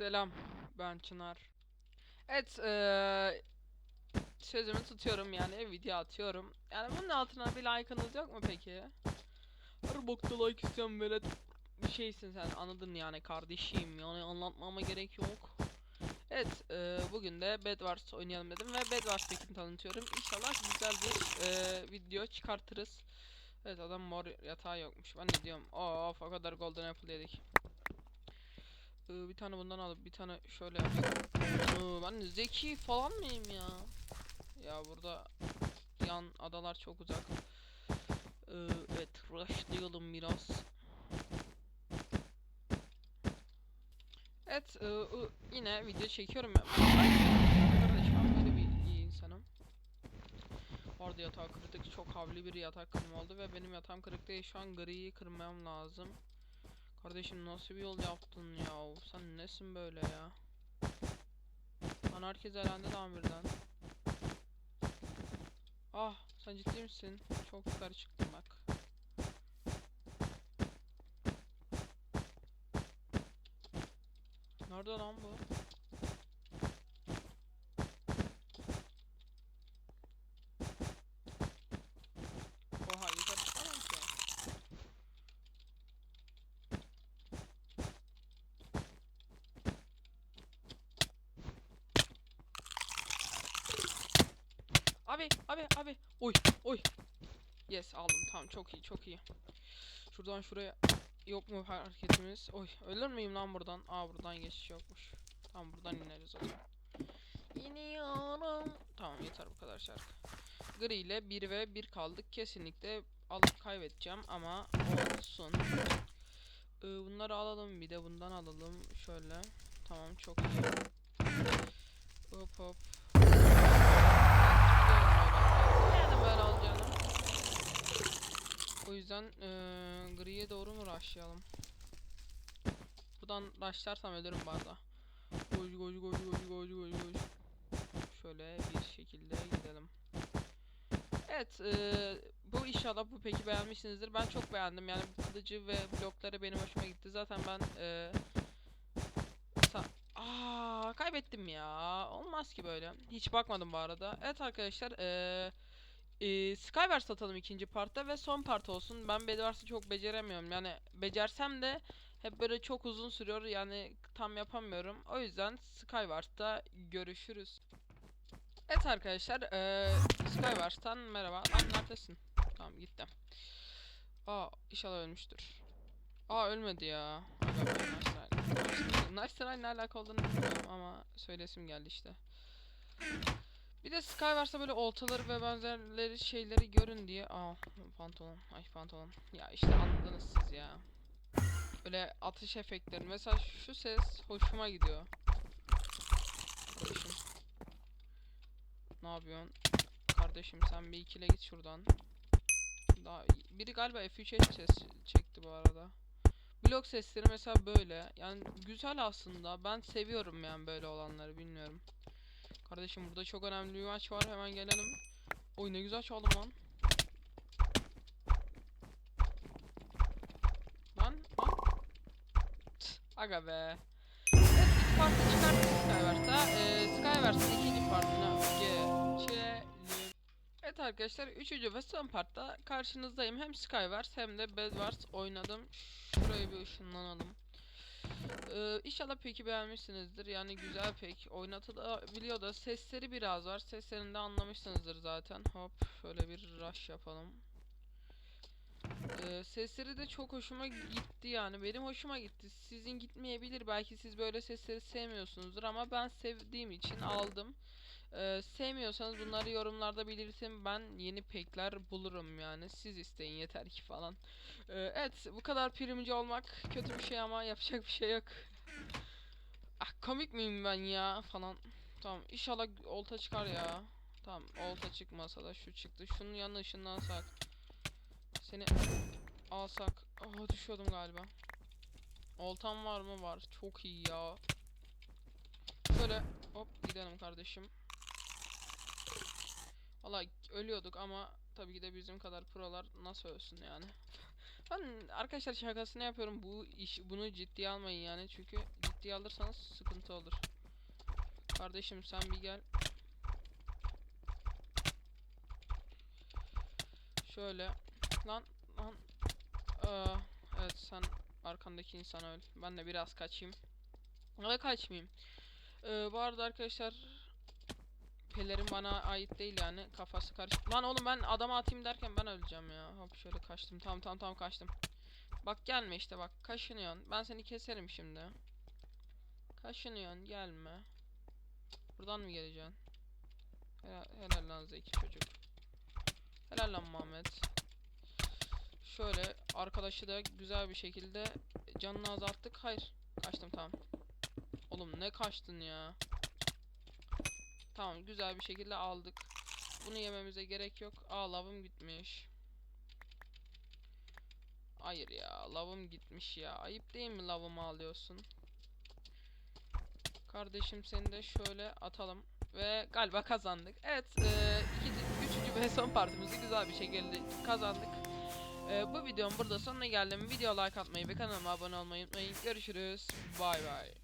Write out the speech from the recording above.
Selam, ben Çınar. Evet, eee sözümü tutuyorum yani video atıyorum. Yani bunun altına bir like'ınız yok mu peki? Her bokta like isteyen velet bir şeysin sen anladın yani kardeşim yani anlatmama gerek yok. Evet, eee, bugün de Bed Wars oynayalım dedim ve Bed Wars Pack'ini tanıtıyorum. İnşallah güzel bir eee, video çıkartırız. Evet adam mor yatağı yokmuş. Ben ne diyorum? Of o kadar golden apple yedik. Ee, bir tane bundan alıp bir tane şöyle. Ee, ben zeki falan mıyım ya? Ya burada yan adalar çok uzak. Ee, evet rushlayalım biraz. Evet e, e, yine video çekiyorum ben. Bir iyi insanım. Orada yatağı kırdık. Çok havli bir yatak kırma oldu ve benim yatağım kırık değil. Şu an griyi kırmam lazım. Kardeşim nasıl bir yol yaptın ya? Sen nesin böyle ya? Lan herkes elendi lan birden. Ah sen ciddi misin? Çok yukarı çıktım bak. Nerede lan bu? Oha yukarı çıkamam ki. Abi abi abi. Oy oy. Yes aldım tamam çok iyi çok iyi. Şuradan şuraya yok mu hareketimiz? Oy ölür müyüm lan buradan? Aa buradan geçiş yokmuş. Tamam buradan ineriz o zaman. İniyorum. Tamam yeter bu kadar şarkı. Gri ile 1 ve 1 kaldık. Kesinlikle alıp kaybedeceğim ama olsun. Ee, bunları alalım bir de bundan alalım. Şöyle. Tamam çok iyi. Hop hop. Yani böyle olacağını. O yüzden eee griye doğru mu rushlayalım? Buradan rushlarsam ölürüm arada. Goy goy goy goy goy goy goy. Şöyle bir şekilde gidelim. Evet eee, bu inşallah bu peki beğenmişsinizdir. Ben çok beğendim yani bu kılıcı ve blokları benim hoşuma gitti. Zaten ben sa- Aa, kaybettim ya. Olmaz ki böyle. Hiç bakmadım bu arada. Evet arkadaşlar eee ee, Skywars atalım ikinci partta ve son part olsun. Ben Bedwars'ı çok beceremiyorum. Yani becersem de hep böyle çok uzun sürüyor. Yani tam yapamıyorum. O yüzden Skywars'ta görüşürüz. Evet arkadaşlar, eee Skywars'tan merhaba. Lan neredesin? Tamam gittim. Aa inşallah ölmüştür. Aa ölmedi ya. Nice. Nice ne alaka olduğunu bilmiyorum ama söylesim geldi işte. Bir de Skywars'ta böyle oltaları ve benzerleri şeyleri görün diye. Aa pantolon. Ay pantolon. Ya işte anladınız siz ya. Böyle atış efektleri. Mesela şu ses hoşuma gidiyor. Kardeşim. Ne yapıyorsun? Kardeşim sen bir ikile git şuradan. Daha biri galiba F3'e ses çekti bu arada. Blok sesleri mesela böyle. Yani güzel aslında. Ben seviyorum yani böyle olanları bilmiyorum. Kardeşim burada çok önemli bir maç var. Hemen gelelim. Oy ne güzel çaldım lan. Lan lan. Aga be. Evet ilk partı çıkarttık Skywars'a. Ee, Skywars'ın ikinci partına geçelim. Evet arkadaşlar üçüncü ve son partta karşınızdayım. Hem Skywars hem de Bedwars oynadım. Şuraya bir ışınlanalım. Ee, inşallah peki beğenmişsinizdir. Yani güzel pek oynatılabiliyor da sesleri biraz var. Seslerini de anlamışsınızdır zaten. Hop şöyle bir rush yapalım. Ee, sesleri de çok hoşuma gitti yani. Benim hoşuma gitti. Sizin gitmeyebilir. Belki siz böyle sesleri sevmiyorsunuzdur ama ben sevdiğim için aldım. Ee, sevmiyorsanız bunları yorumlarda belirtin. Ben yeni pekler bulurum yani. Siz isteyin yeter ki falan. Ee, evet bu kadar primci olmak kötü bir şey ama yapacak bir şey yok. ah komik miyim ben ya falan. Tamam inşallah olta çıkar ya. Tamam olta çıkmasa da şu çıktı. Şunun yanına ışınlansak. Seni alsak. Oh düşüyordum galiba. Oltam var mı? Var. Çok iyi ya. Şöyle hop gidelim kardeşim. Valla ölüyorduk ama tabii ki de bizim kadar prolar nasıl ölsün yani. Ben arkadaşlar şakasını yapıyorum. Bu iş bunu ciddiye almayın yani çünkü ciddiye alırsanız sıkıntı olur. Kardeşim sen bir gel. Şöyle. Lan lan. Aa, evet sen arkandaki insan öl. Ben de biraz kaçayım. Ya da kaçmayayım. Ee, bu arada arkadaşlar Pelerin bana ait değil yani. Kafası karışık. Lan oğlum ben adama atayım derken ben öleceğim ya. Hop şöyle kaçtım. Tamam tamam tamam kaçtım. Bak gelme işte bak. Kaşınıyorsun. Ben seni keserim şimdi. Kaşınıyorsun gelme. Buradan mı geleceksin? Helal, helal lan zeki çocuk. Helal lan Muhammed. Şöyle arkadaşı da güzel bir şekilde canını azalttık. Hayır. Kaçtım tamam. Oğlum ne kaçtın ya? Tamam güzel bir şekilde aldık. Bunu yememize gerek yok. Aa lavım gitmiş. Hayır ya lavım gitmiş ya. Ayıp değil mi lavımı alıyorsun? Kardeşim seni de şöyle atalım. Ve galiba kazandık. Evet. E, ikinci, üçüncü ve son partimizi güzel bir şekilde kazandık. E, bu videom burada sonuna geldim. Video like atmayı ve kanalıma abone olmayı unutmayın. Görüşürüz. Bay bay.